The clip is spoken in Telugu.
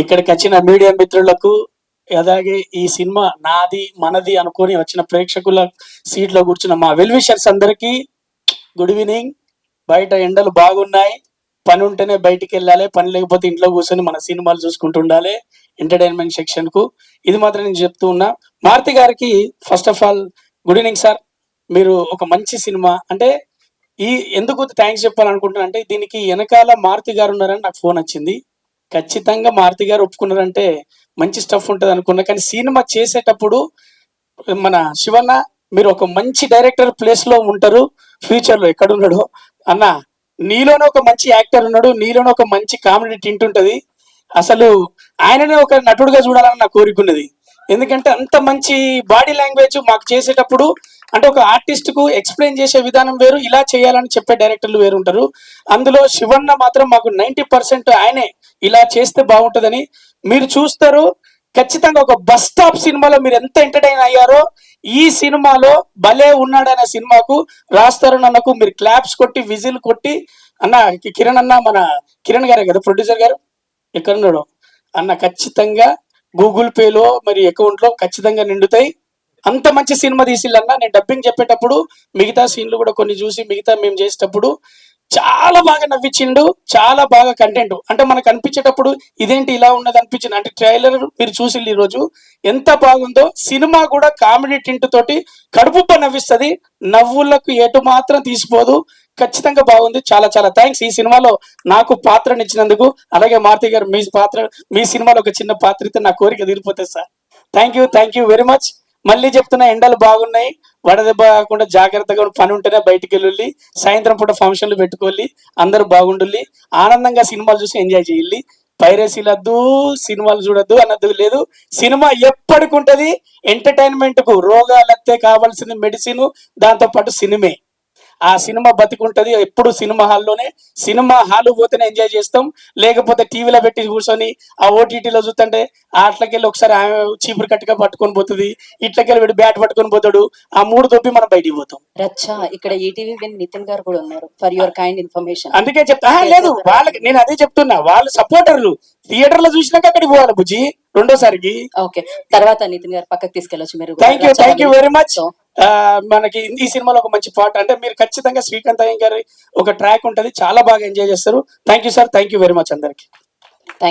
ఇక్కడికి వచ్చిన మీడియా మిత్రులకు అలాగే ఈ సినిమా నాది మనది అనుకొని వచ్చిన ప్రేక్షకుల సీట్లో కూర్చున్న మా వెల్విషర్స్ అందరికీ గుడ్ ఈవినింగ్. బయట ఎండలు బాగున్నాయి. పని ఉంటేనే బయటికి వెళ్ళాలి. పని లేకపోతే ఇంట్లో కూర్చొని మన సినిమాలు చూసుకుంటూ ఉండాలి ఎంటర్టైన్మెంట్ సెక్షన్కు ఇది మాత్రం నేను చెప్తూ ఉన్నా. మారుతి గారికి first of all good evening sir. మీరు ఒక మంచి సినిమా. అంటే ఈ ఎందుకు థ్యాంక్స్ చెప్పాలనుకుంటున్నా అంటే దీనికి వెనకాల మారుతి గారు ఉన్నారని నాకు ఫోన్ వచ్చింది. ఖచ్చితంగా మారుతి గారు ఒప్పుకున్నారంటే మంచి స్టఫ్ ఉంటుంది అనుకున్నా. కానీ సినిమా చేసేటప్పుడు మన శివన్న మీరు ఒక మంచి డైరెక్టర్ ప్లేస్లో ఉంటారు ఫ్యూచర్లో ఎక్కడ ఉన్నాడు అన్న నీలోనే ఒక మంచి యాక్టర్ ఉన్నాడు నీలోనే ఒక మంచి కామెడీ టింట్ అసలు ఆయననే ఒక నటుడుగా చూడాలని నా కోరిక ఉన్నది. ఎందుకంటే అంత మంచి బాడీ లాంగ్వేజ్ మాకు చేసేటప్పుడు అంటే ఒక ఆర్టిస్ట్కు ఎక్స్ప్లెయిన్ చేసే విధానం వేరు ఇలా చేయాలని చెప్పే డైరెక్టర్లు వేరు ఉంటారు అందులో శివన్న మాత్రం మాకు నైంటీ పర్సెంట్ ఆయనే ఇలా చేస్తే బాగుంటుందని మీరు చూస్తారు. ఖచ్చితంగా ఒక బస్ స్టాప్ సినిమాలో మీరు ఎంత ఎంటర్టైన్ అయ్యారో ఈ సినిమాలో భలే ఉన్నాడనే సినిమాకు రాస్తారు అన్నకు మీరు క్లాప్స్ కొట్టి విజిల్ కొట్టి అన్న కిరణ్ అన్న మన కిరణ్ గారే కదా ప్రొడ్యూసర్ గారు? ఎక్కడున్నాడు? అన్న ఖచ్చితంగా గూగుల్ పేలో మరి అకౌంట్లో ఖచ్చితంగా నిండుతాయి. అంత మంచి సినిమా తీసిల్లన్న నేను డబ్బింగ్ చెప్పేటప్పుడు మిగతా సీన్లు కూడా కొన్ని చూసి మిగతా మేము చేసేటప్పుడు చాలా బాగా నవ్వించిండు చాలా బాగా కంటెంట్ అంటే మనకు అనిపించేటప్పుడు ఇదేంటి ఇలా ఉన్నది అనిపించింది. అంటే ట్రైలర్ మీరు చూసి ఈ రోజు ఎంత బాగుందో సినిమా కూడా కామెడీ టింట్ తోటి కడుపుబ్బ నవ్విస్తుంది. నవ్వులకు ఎటు మాత్రం తీసిపోదు. ఖచ్చితంగా బాగుంది. చాలా చాలా థ్యాంక్స్ ఈ సినిమాలో నాకు పాత్రనిచ్చినందుకు అలాగే మారుతి గారు మీ పాత్ర మీ సినిమాలో ఒక చిన్న పాత్ర ఇస్తే నా కోరిక తీరిపోతుంది sir. Thank you thank you very much మళ్ళీ చెప్తున్నా ఎండలు బాగున్నాయి. వడదెబ్బ కాకుండా జాగ్రత్తగా పని ఉంటేనే బయటికి వెళ్ళి సాయంత్రం పూట ఫంక్షన్లు పెట్టుకోవాలి అందరూ బాగుండుల్లి ఆనందంగా సినిమాలు చూసి ఎంజాయ్ చేయాలి పైరసీలద్దు సినిమాలు చూడొద్దు అన్నది లేదు. సినిమా ఎప్పటికి ఉంటది ఎంటర్టైన్మెంట్కు రోగాలు వస్తే కావాల్సిన మెడిసిన్ దాంతో పాటు సినిమే. ఆ సినిమా బతికుంటది. ఎప్పుడు సినిమా హాల్లోనే సినిమా హాల్ పోతేనే ఎంజాయ్ చేస్తాం. లేకపోతే టీవీలో పెట్టి కూర్చొని ఆ ఓటీటీలో చూస్తుంటే అట్లకెళ్ళి ఒకసారి ఆమె చీపురు కట్టుగా పట్టుకొని పోతుంది. ఇట్లకెళ్ళి వీడు బ్యాట్ పట్టుకొని పోతాడు. ఆ మూడు తొప్పి మనం బయటికి పోతాం. రచ్చ ఇక్కడ ఈటీవీ నితిన్ గారు కూడా ఉన్నారు ఫర్ యువర్ కైండ్ ఇన్ఫర్మేషన్. అందుకే చెప్తా. లేదు వాళ్ళకి నేను అదే చెప్తున్నా. వాళ్ళు సపోర్టర్లు. థియేటర్లో చూసినాక అక్కడికి పోవాలి బుజ్జి రెండోసారికి. ఓకే. తర్వాత నితిన్ గారు పక్కకు తీసుకెళ్ళొచ్చు మీరు thank you thank you. Very much మనకి ఈ సినిమాలో ఒక మంచి పాట అంటే మీరు ఖచ్చితంగా శ్రీకాంత్ అయ్యం గారి ఒక ట్రాక్ ఉంటుంది. చాలా బాగా ఎంజాయ్ చేస్తారు. Thank you sir thank you very much అందరికి.